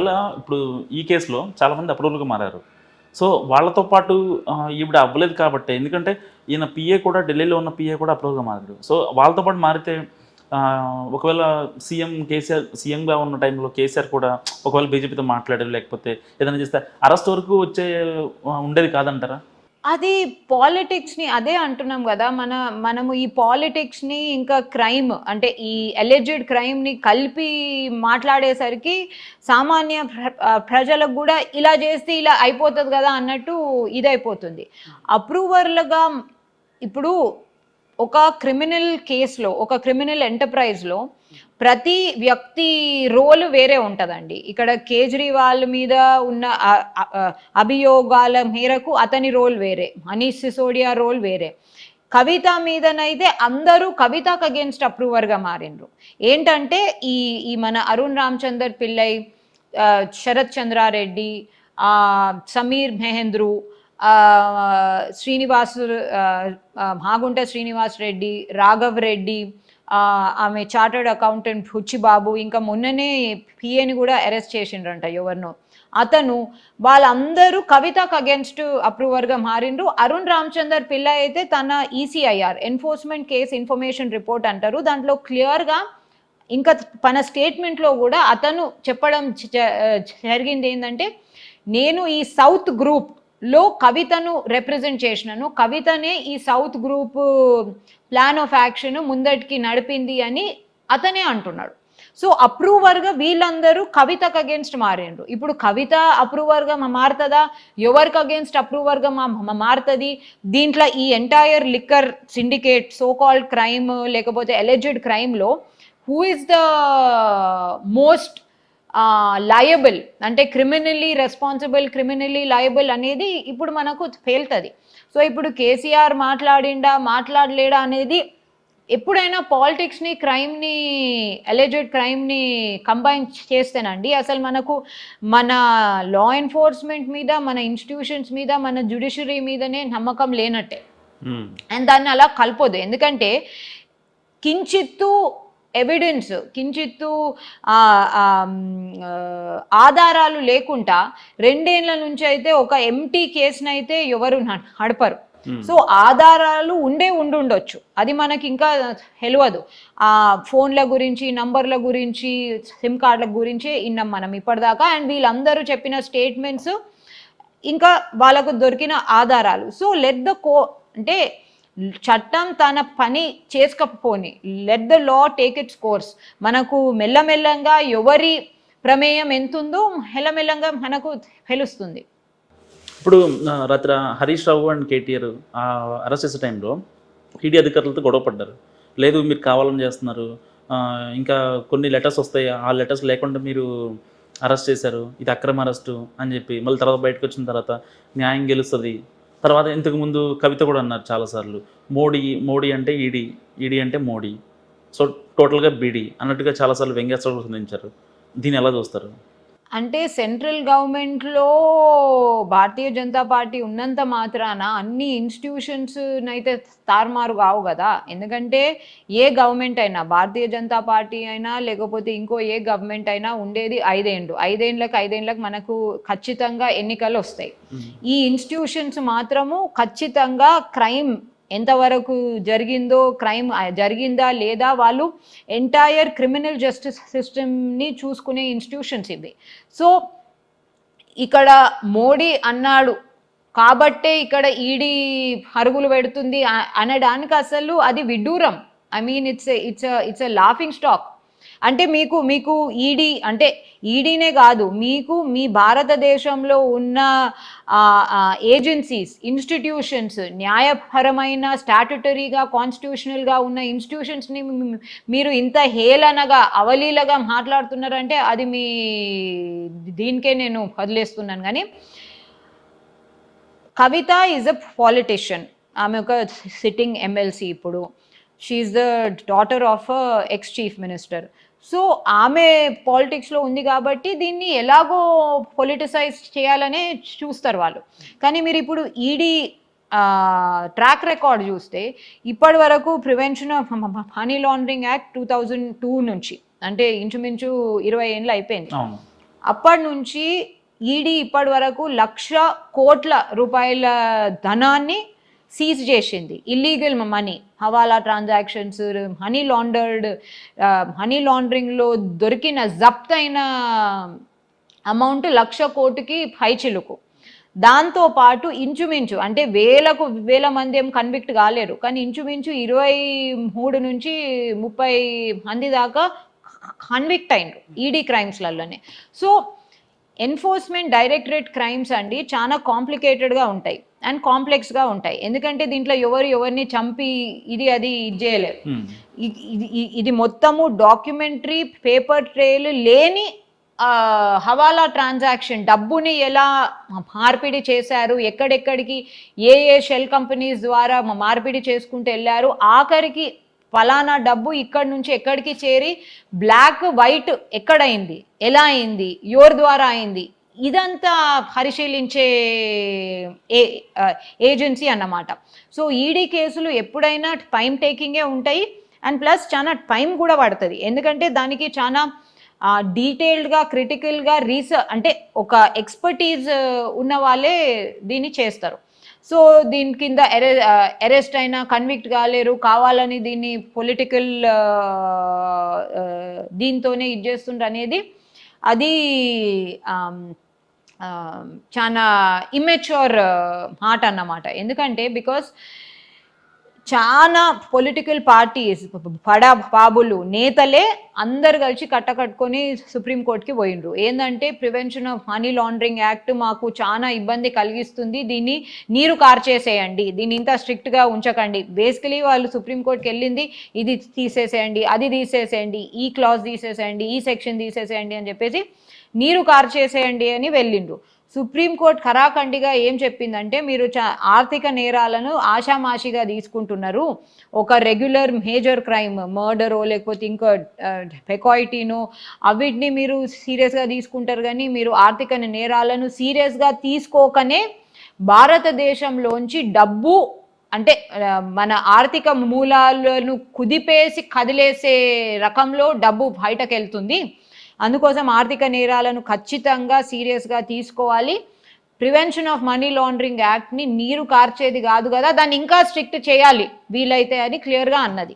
అలా ఇప్పుడు ఈ కేసులో చాలా మంది అప్రూవల్గా మారారు. సో వాళ్ళతో పాటు ఈవిడ అవ్వలేదు కాబట్టి ఎందుకంటే ఈయన పిఏ కూడా ఢిల్లీలో ఉన్న పిఏ కూడా అప్రూవల్గా మారారు. సో వాళ్ళతో పాటు మారితే ఒకవేళ సీఎం కేసీఆర్ సీఎంగా ఉన్న టైంలో కేసీఆర్ కూడా ఒకవేళ బీజేపీతో మాట్లాడారు లేకపోతే ఏదైనా చేస్తే అరెస్ట్ వరకు వచ్చే ఉండేది కాదంటారా? అది పాలిటిక్స్ని అదే అంటున్నాం కదా మన మనము ఈ పాలిటిక్స్ని ఇంకా క్రైమ్ అంటే ఈ ఎలిజెడ్ క్రైమ్ని కలిపి మాట్లాడేసరికి సామాన్య ప్రజలకు కూడా ఇలా చేస్తే ఇలా అయిపోతుంది కదా అన్నట్టు ఇదైపోతుంది. అప్రూవర్లుగా ఇప్పుడు ఒక క్రిమినల్ కేసులో ఒక క్రిమినల్ ఎంటర్ప్రైజ్లో ప్రతి వ్యక్తి రోల్ వేరే ఉంటుందండి. ఇక్కడ కేజ్రీవాల్ మీద ఉన్న అభియోగాల మేరకు అతని రోల్ వేరే మనీష్ సిసోడియా రోల్ వేరే. కవిత మీదనైతే అందరూ కవితకు అగేన్స్ట్ అప్రూవర్గా మారిండ్రు. ఏంటంటే ఈ ఈ మన అరుణ్ రామచందర్ పిల్లై శరత్ చంద్రారెడ్డి సమీర్ మెహేంద్రు శ్రీనివాసు మాగుంట శ్రీనివాస్ రెడ్డి రాఘవ్ రెడ్డి ఆమె చార్టర్డ్ అకౌంటెంట్ హుచ్చిబాబు ఇంకా మొన్ననే పిఏని కూడా అరెస్ట్ చేసిండ్రంట ఎవరినో. అతను వాళ్ళందరూ కవితకు అగేన్స్ట్ అప్రూవర్గా మారిండ్రు. అరుణ్ రామచందర్ పిల్ల అయితే తన ECIR enforcement case information report అంటారు. దాంట్లో క్లియర్గా ఇంకా తన స్టేట్మెంట్లో కూడా అతను చెప్పడం జరిగింది ఏంటంటే నేను ఈ సౌత్ గ్రూప్ లో కవితను రిప్రజెంట్ చేసినాను. కవితనే ఈ south group plan of action ముందటికి నడిపింది అని అతనే అంటున్నాడు. సో అప్రూవర్గా వీళ్ళందరూ కవితకు అగేన్స్ట్ మారిండ్రు. ఇప్పుడు కవిత అప్రూవర్గా మారుతుందా? ఎవరికి అగేన్స్ట్ అప్రూవర్గా మా మారుతుంది? దీంట్లో ఈ entire liquor syndicate so called crime లేకపోతే alleged క్రైమ్లో who is the most liable అంటే క్రిమినల్లీ రెస్పాన్సిబుల్ క్రిమినల్లీ లయబుల్ అనేది ఇప్పుడు మనకు తేలుతుంది. సో ఇప్పుడు కేసీఆర్ మాట్లాడిండా మాట్లాడలేడా అనేది ఎప్పుడైనా పాలిటిక్స్ని క్రైమ్ని అలెజెడ్ క్రైమ్ని కంబైన్ చేస్తేనండి అసలు మనకు మన లా ఎన్ఫోర్స్మెంట్ మీద మన ఇన్స్టిట్యూషన్స్ మీద మన జ్యుడిషియరీ మీదనే నమ్మకం లేనట్టే. అండ్ దాన్ని అలా కలపొద్దు. ఎందుకంటే కించిత్తు ఎవిడెన్స్ కించిత్తు ఆధారాలు లేకుండా రెండేళ్ళ నుంచి అయితే ఒక ఎంటీ కేసుని అయితే ఎవరు నడపరు. సో ఆధారాలు ఉండే ఉండుండొచ్చు. అది మనకి ఇంకా తెలియదు ఆ ఫోన్ల గురించి నంబర్ల గురించి సిమ్ కార్డుల గురించి విన్నాం మనం ఇప్పటిదాకా. అండ్ వీళ్ళందరూ చెప్పిన స్టేట్మెంట్స్ ఇంకా వాళ్ళకు దొరికిన ఆధారాలు. సో లెట్ ద కో అంటే చట్టం తన పని చేసుకపోని let the law take its course మనకు మెల్లమెల్లంగా ఎవరి ప్రమేయం ఎంతుందో మెల్లమెల్లంగా మనకు తెలుస్తుంది. ఇప్పుడు రాత్రి Harish Rao and KTR arrest చేసే టైంలో ఈడీ అధికారులతో గొడవ పడ్డారు. లేదు మీరు కావాలని చేస్తున్నారు. ఇంకా కొన్ని లెటర్స్ వస్తాయి. ఆ లెటర్స్ లేకుండా మీరు అరెస్ట్ చేశారు. ఇది అక్రమ అరెస్టు అని చెప్పి మళ్ళీ తర్వాత బయటకు వచ్చిన తర్వాత న్యాయం గెలుస్తుంది. తర్వాత ఇంతకు ముందు కవిత కూడా అన్నారు చాలాసార్లు మోడీ మోడీ అంటే ఈడీ ఈడీ అంటే మోడీ. సో టోటల్గా బీడీ అన్నట్టుగా చాలాసార్లు వ్యంగ్యాస్త్రాలు సంధించారు. దీన్ని ఎలా చూస్తారు? అంటే సెంట్రల్ గవర్నమెంట్లో భారతీయ జనతా పార్టీ ఉన్నంత మాత్రాన అన్ని ఇన్స్టిట్యూషన్స్ అయితే తారుమారు కావు కదా. ఎందుకంటే ఏ గవర్నమెంట్ అయినా భారతీయ జనతా పార్టీ అయినా లేకపోతే ఇంకో ఏ గవర్నమెంట్ అయినా ఉండేది ఐదేండ్లు. ఐదేండ్లకు ఐదేండ్లకు మనకు ఖచ్చితంగా ఎన్నికలు వస్తాయి ఈ ఇన్స్టిట్యూషన్స్ మాత్రము ఖచ్చితంగా క్రైమ్ ఎంతవరకు జరిగిందో క్రైమ్ జరిగిందా లేదా వాళ్ళు ఎంటైర్ క్రిమినల్ జస్టిస్ సిస్టమ్ని చూసుకునే ఇన్స్టిట్యూషన్స్ ఇవి. సో ఇక్కడ మోడీ అన్నాడు కాబట్టే ఇక్కడ ఈడీ హరుగులు పెడుతుంది అనడానికి అసలు అది విడ్డూరం. I mean it's it's it's a laughing stock అంటే మీకు మీకు ఈడీ అంటే ఈడీనే కాదు మీకు మీ భారతదేశంలో ఉన్న ఏజెన్సీస్ ఇన్స్టిట్యూషన్స్ న్యాయపరమైన స్టాట్యుటరీగా కాన్స్టిట్యూషనల్గా ఉన్న ఇన్స్టిట్యూషన్స్ని మీరు ఇంత హేళనగా అవలీలగా మాట్లాడుతున్నారంటే అది మీ దీనికే నేను వదిలేస్తున్నాను. కానీ కవిత ఈజ్ అ పాలిటిషియన్ ఆమె ఒక సిట్టింగ్ ఎమ్మెల్సీ ఇప్పుడు. She's the daughter of ex chief minister so ఆమె పాలిటిక్స్లో ఉంది కాబట్టి దీన్ని ఎలాగో పొలిటిసైజ్ చేయాలనే చూస్తారు వాళ్ళు. కానీ మీరు ఇప్పుడు ఈడీ ట్రాక్ రికార్డ్ చూస్తే ఇప్పటి వరకు prevention of money laundering act two thousand two నుంచి అంటే ఇంచుమించు ఇరవై ఏళ్ళు అయిపోయింది. అప్పటి నుంచి ఈడీ ఇప్పటి వరకు లక్ష కోట్ల రూపాయల ధనాన్ని సీజ్ చేసింది. Illegal money hawala transactions money laundered money లాండరింగ్లో దొరికిన జప్త్ అయిన అమౌంట్ లక్ష కోటికి పైచిలుకు దాంతో పాటు ఇంచుమించు అంటే వేలకు వేల మంది ఏం కన్విక్ట్ కాలేరు. కానీ ఇంచుమించు ఇరవై మూడు నుంచి ముప్పై మంది దాకా కన్విక్ట్ అయినరు ఈడీ క్రైమ్స్లలోనే సో ఎన్ఫోర్స్మెంట్ డైరెక్టరేట్ క్రైమ్స్ అండి చాలా కాంప్లికేటెడ్గా ఉంటాయి. అండ్ కాంప్లెక్స్గా ఉంటాయి. ఎందుకంటే దీంట్లో ఎవరు ఎవరిని చంపి ఇది అది ఇది చేయలేరు. ఇది మొత్తము డాక్యుమెంటరీ పేపర్ ట్రేల్ లేని హవాలా ట్రాన్సాక్షన్. డబ్బుని ఎలా మార్పిడి చేశారు? ఎక్కడెక్కడికి ఏ ఏ షెల్ కంపెనీస్ ద్వారా మార్పిడి చేసుకుంటూ వెళ్ళారు? ఆఖరికి ఫలానా డబ్బు ఇక్కడ నుంచి ఎక్కడికి చేరి బ్లాక్ వైట్ ఎక్కడైంది ఎలా అయింది? ఎవరి ద్వారా అయింది? ఇదంతా పరిశీలించే ఏ ఏజెన్సీ అన్నమాట. సో ఈడీ కేసులు ఎప్పుడైనా టైం టేకింగే ఉంటాయి. అండ్ ప్లస్ చాలా టైం కూడా పడుతుంది. ఎందుకంటే దానికి చాలా డీటెయిల్డ్గా క్రిటికల్గా రీసెర్చ్ అంటే ఒక ఎక్స్పర్టీజ్ ఉన్న వాళ్ళే దీన్ని చేస్తారు. సో దీని కింద ఎరె అరెస్ట్ అయినా కన్విక్ట్ కాలేరు కావాలని దీన్ని పొలిటికల్ దీంతోనే ఇది చేస్తుండ్రు అనేది అది చాలా ఇమ్మెచ్యూర్ మాట అన్నమాట. ఎందుకంటే బికాస్ చాలా పొలిటికల్ పార్టీస్ పడా బాబులు నేతలే అందరు కలిసి కట్టకట్టుకొని సుప్రీంకోర్టుకి పోయిండ్రు. ఏంటంటే prevention of money laundering act మాకు చాలా ఇబ్బంది కలిగిస్తుంది. దీన్ని నీరు కార్చేసేయండి. దీన్ని ఇంత స్ట్రిక్ట్గా ఉంచకండి. బేసికలీ వాళ్ళు సుప్రీంకోర్టుకి వెళ్ళింది ఇది తీసేసేయండి అది తీసేసేయండి ఈ క్లాజ్ తీసేసేయండి ఈ సెక్షన్ తీసేసేయండి అని చెప్పేసి నీరు కార్చేసేయండి అని వెళ్ళిండ్రు. సుప్రీంకోర్టు ఖరాఖండిగా ఏం చెప్పిందంటే మీరు చా ఆర్థిక నేరాలను ఆషామాషిగా తీసుకుంటున్నారు. ఒక రెగ్యులర్ మేజర్ క్రైమ్ మర్డరో లేకపోతే ఇంకా పెకాయిటీను అవిటిని మీరు సీరియస్గా తీసుకుంటారు కానీ మీరు ఆర్థిక నేరాలను సీరియస్గా తీసుకోకనే భారతదేశంలోంచి డబ్బు అంటే మన ఆర్థిక మూలాలను కుదిపేసి కదిలేసే రకంలో డబ్బు బయటకు వెళ్తుంది అందుకోసం ఆర్థిక నేరాలను ఖచ్చితంగా సీరియస్గా తీసుకోవాలి. ప్రివెన్షన్ ఆఫ్ మనీ లాండరింగ్ యాక్ట్ని నీరు కార్చేది కాదు కదా దాన్ని ఇంకా స్ట్రిక్ట్ చేయాలి వీలైతే అని క్లియర్గా అన్నది.